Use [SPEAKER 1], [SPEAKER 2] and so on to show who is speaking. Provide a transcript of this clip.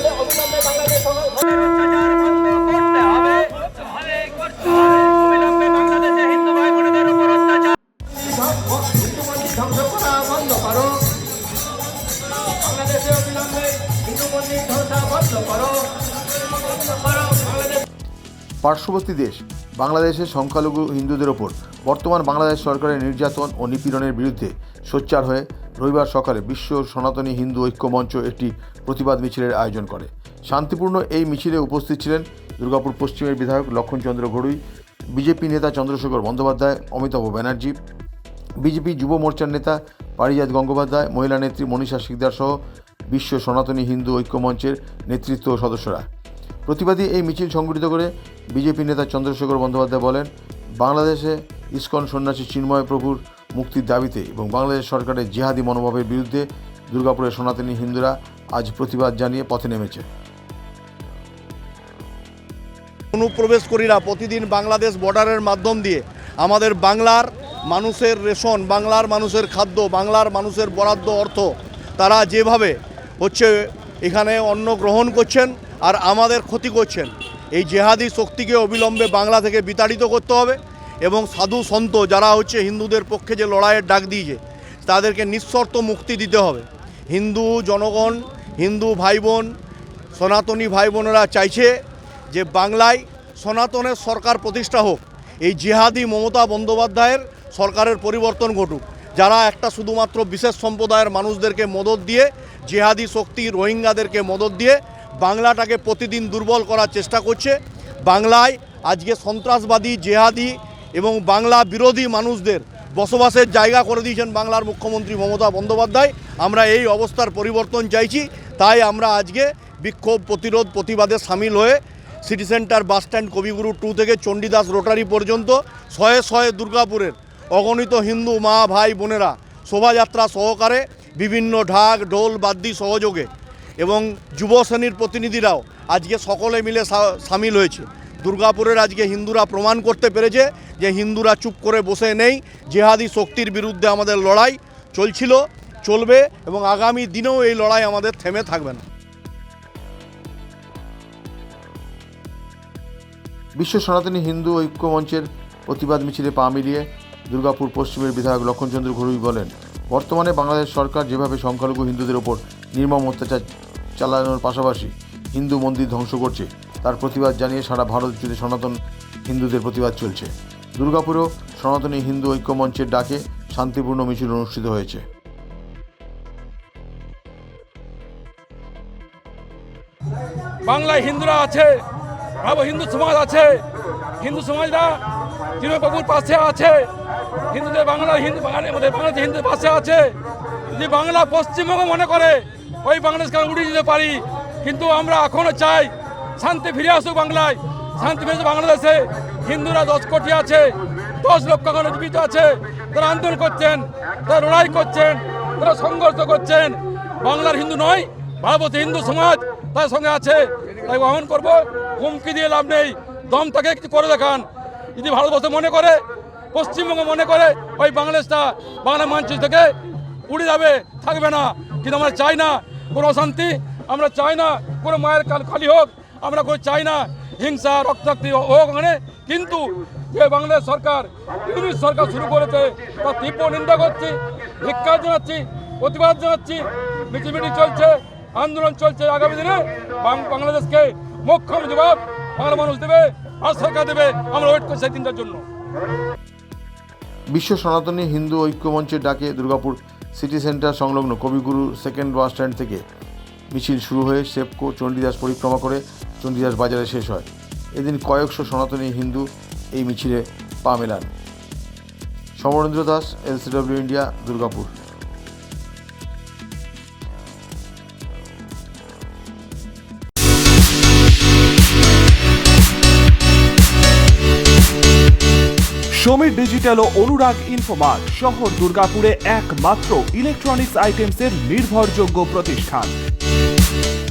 [SPEAKER 1] বাংলাদেশ অবিলম্বে বাংলাদেশ সরকার
[SPEAKER 2] অত্যাচার বন্ধ করতে হবে। হবে করতে হবে। অবিলম্বে বাংলাদেশে হিন্দু ভাই বোনেদের উপর অত্যাচার।
[SPEAKER 1] হিন্দু মন্দির ধ্বংস করা বন্ধ করো বাংলাদেশে অবিলম্বে হিন্দু মন্দির ধ্বংস বন্ধ করো। বন্ধ করো বাংলাদেশ
[SPEAKER 3] পার্শ্ববর্তী দেশ বাংলাদেশের সংখ্যালঘু হিন্দুদের ওপর বর্তমান বাংলাদেশ সরকারের নির্যাতন ও নিপীড়নের বিরুদ্ধে সোচ্চার হয়ে রবিবার সকালে বিশ্ব সনাতনী হিন্দু ঐক্য মঞ্চ একটি প্রতিবাদ মিছিলের আয়োজন করে। শান্তিপূর্ণ এই মিছিলে উপস্থিত ছিলেন দুর্গাপুর পশ্চিমের বিধায়ক লক্ষণচন্দ্র ঘড়ুই, বিজেপি নেতা চন্দ্রশেখর বন্দ্যোপাধ্যায়, অমিতাভ ব্যানার্জি, বিজেপি যুব মোর্চার নেতা পারিজাত গঙ্গোপাধ্যায়, মহিলা নেত্রী মনীষা শিকদার সহ বিশ্ব সনাতনী হিন্দু ঐক্য মঞ্চের নেতৃত্ব সদস্যরা। প্রতিবাদী এই মিছিল সংগঠিত করে বিজেপি নেতা চন্দ্রশেখর বন্দ্যোপাধ্যায় বলেন, বাংলাদেশে ইস্কন সন্ন্যাসী চিন্ময় প্রভুর মুক্তির দাবিতে এবং বাংলাদেশ সরকারের জিহাদি মনোভাবের বিরুদ্ধে দুর্গাপুরের সনাতনী হিন্দুরা আজ প্রতিবাদ জানিয়ে পথে নেমেছে।
[SPEAKER 4] অনুপ্রবেশকারীরা প্রতিদিন বাংলাদেশ বর্ডারের মাধ্যম দিয়ে আমাদের বাংলার মানুষের রেশন, বাংলার মানুষের খাদ্য, বাংলার মানুষের বরাদ্দ অর্থ তারা যেভাবে হচ্ছে এখানে অন্ন গ্রহণ করছেন আর আমাদের ক্ষতি করছেন। এই জেহাদি শক্তিকে অবিলম্বে বাংলা থেকে বিতাড়িত করতে হবে। এবং সাধু সন্ত যারা হচ্ছে হিন্দুদের পক্ষে যে লড়াইয়ের ডাক দিয়েছে, তাদেরকে নিঃশর্ত মুক্তি দিতে হবে। হিন্দু জনগণ, হিন্দু ভাই বোন সনাতনী ভাই বোনেরা চাইছে যে বাংলায় সনাতনের সরকার প্রতিষ্ঠা হোক। এই জিহাদি মমতা বন্দ্যোপাধ্যায়ের সরকারের পরিবর্তন ঘটুক। যারা একটা শুধুমাত্র বিশেষ সম্প্রদায়ের মানুষদেরকে মদত দিয়ে, জিহাদি শক্তি রোহিঙ্গাদেরকে মদত দিয়ে বাংলাটাকে প্রতিদিন দুর্বল করার চেষ্টা করছে, বাংলায় আজকে সন্ত্রাসবাদী জেহাদি এবং বাংলা বিরোধী মানুষদের বসবাসের জায়গা করে দিয়েছেন বাংলার মুখ্যমন্ত্রী মমতা বন্দ্যোপাধ্যায়। আমরা এই অবস্থার পরিবর্তন চাইছি, তাই আমরা আজকে বিক্ষোভ প্রতিরোধ প্রতিবাদে সামিল হয়ে city centre bus stand Kabiguru two থেকে চণ্ডীদাস রোটারি পর্যন্ত শয়ে শয়ে দুর্গাপুরের অগণিত হিন্দু মা, ভাই, বোনেরা শোভাযাত্রা সহকারে বিভিন্ন ঢাক, ঢোল, বাদ্যি সহযোগে এবং যুব শ্রেণির প্রতিনিধিরাও আজকে সকলে মিলে সামিল হয়েছে। দুর্গাপুরের আজকে হিন্দুরা প্রমাণ করতে পেরেছে যে হিন্দুরা চুপ করে বসে নেই, জেহাদি শক্তির বিরুদ্ধে আমাদের লড়াই চলছিল, চলবে এবং আগামী দিনেও এই লড়াই আমাদের থেমে থাকবে না।
[SPEAKER 3] বিশ্ব সনাতনী হিন্দু ঐক্য মঞ্চের প্রতিবাদ মিছিলে পা মিলিয়ে দুর্গাপুর পশ্চিমের বিধায়ক লক্ষণচন্দ্র ঘড়ুই বলেন, বর্তমানে বাংলাদেশ সরকার যেভাবে সংখ্যালঘু হিন্দুদের ওপর নির্মম অত্যাচার চালানোর পাশাপাশি হিন্দু মন্দির ধ্বংস করছে তার প্রতিবাদ জানিয়ে সারা ভারত জুড়ে সনাতন হিন্দুদের প্রতিবাদ চলছে। দুর্গাপুরেও সনাতনী হিন্দু ঐক্য মঞ্চের ডাকে শান্তিপূর্ণ মিছিল অনুষ্ঠিত হয়েছে।
[SPEAKER 5] বাংলায় হিন্দুরা আছে ভাবো হিন্দু সমাজ আছে। হিন্দু সমাজরা তৃণবাবুর পাশে আছে। হিন্দুদের বাংলা হিন্দু আমাদের বাংলাদেশ হিন্দুদের পাশে আছে। যদি বাংলা পশ্চিমবঙ্গ মনে করে, ওই বাংলাদেশকে উড়িয়ে দিতে পারি। কিন্তু আমরা এখনও চাই শান্তি ফিরে আসুক বাংলায়, শান্তি ফিরে বাংলাদেশে। হিন্দুরা দশ কোটি আছে, দশ লক্ষ এখনও জীবিত আছে, তারা আন্দোলন করছেন, তারা লড়াই করছেন, তারা সংঘর্ষ করছেন। বাংলার হিন্দু নয় ভারতবর্ষের হিন্দু সমাজ তার সঙ্গে আছে। তাই আহ্বান করব, হুমকি দিয়ে লাভ নেই, দম তাকে কিছু করে দেখান। যদি ভারতবর্ষ মনে করে, পশ্চিমবঙ্গ মনে করে, ওই বাংলাদেশটা বাংলা মানচিত্র থেকে উড়ে যাবে, থাকবে না। কিন্তু আমরা চাই না, কোনো অশান্তি, আমরা চাই না, কোনো মায়ের কাল খালি হোক। আমরা কোনো চাই না, হিংসা, রক্তাক্তি হোক ওখানে কিন্তু যে বাংলাদেশ সরকার, ইউনিট সরকার শুরু করেছে, তার তীব্র নিন্দা করছি, ধিক্কার জানাচ্ছি, প্রতিবাদ জানাচ্ছি। মিছিল মিটিং চলছে, আন্দোলন চলছে আগামী দিনে। বাংলাদেশকে মোক্ষম জবাব বাংলা মানুষ দেবে, আর সরকার দেবে। আমরা ওয়েট করছি সেই দিনটার জন্য।
[SPEAKER 3] বিশ্ব সনাতনী হিন্দু ঐক্য মঞ্চের ডাকে দুর্গাপুর সিটি সেন্টার সংলগ্ন কবিগুরু সেকেন্ড বাস স্ট্যান্ড থেকে। মিছিল শুরু হয়ে সেপকো চণ্ডীদাস পরিক্রমা করে চণ্ডীদাস বাজারে শেষ হয়। এদিন কয়েকশো সনাতনী হিন্দু এই মিছিলে পা মেলান। Samarendra Das, LCW India, Durgapur.
[SPEAKER 6] Samir digital ও অনুরাগ ইনফোমার্ট শহর দুর্গাপুরে একমাত্র ইলেকট্রনিক্স আইটেমসের নির্ভরযোগ্য প্রতিষ্ঠান।